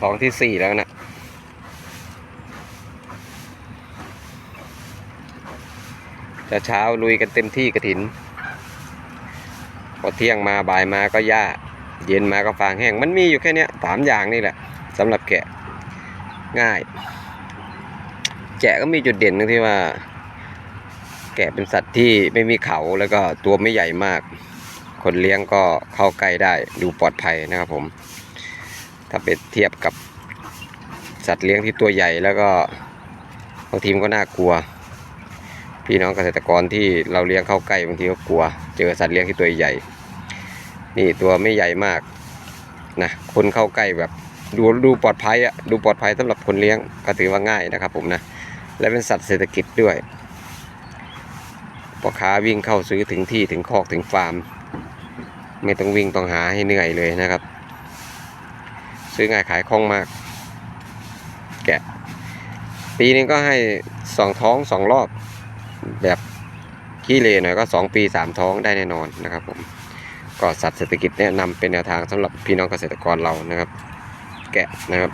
ท้องที่สี่แล้วนะจะเช้าลุยกันเต็มที่กระถิน พอเที่ยงมาบ่ายมาก็หญ้า เย็นมาก็ฟางแห้ง มันมีอยู่แค่นี้สามอย่างนี่แหละสำหรับแกะง่าย แกะก็มีจุดเด่นตรงที่ว่า แกะเป็นสัตว์ที่ไม่มีเขาแล้วก็ตัวไม่ใหญ่มาก คนเลี้ยงก็เข้าใกล้ได้ดูปลอดภัยนะครับผม ถ้าไปเทียบกับสัตว์เลี้ยงที่ตัวใหญ่แล้วก็บางทีมันก็น่ากลัว พี่น้องเกษตรกรที่เราเลี้ยงเข้าใกล้บางทีก็กลัว เจอสัตว์เลี้ยงที่ตัวใหญ่ นี่ตัวไม่ใหญ่มากนะคนเข้าใกล้แบบดูดูปลอดภัยอะดูปลอดภัยสำหรับคนเลี้ยงก็ถือว่าง่ายนะครับผมนะและเป็นสัตว์เศรษฐกิจด้วยพ่อค้าวิ่งเข้าซื้อถึงที่ถึงคอกถึงฟาร์ม ไม่ต้องวิ่งต้องหาให้เหนื่อยเลยนะครับ ซื้อง่ายขายคล่องมาก แกะ ปีนึงก็ให้สองท้องสองรอบ แบบขี้เลหน่อยก็สองปีสามท้องได้แน่นอนนะครับผมก็สัตว์เศรษฐกิจแนะนำเป็นแนวทางสำหรับพี่น้องเกษตรกรเรานะครับ แกะนะครับ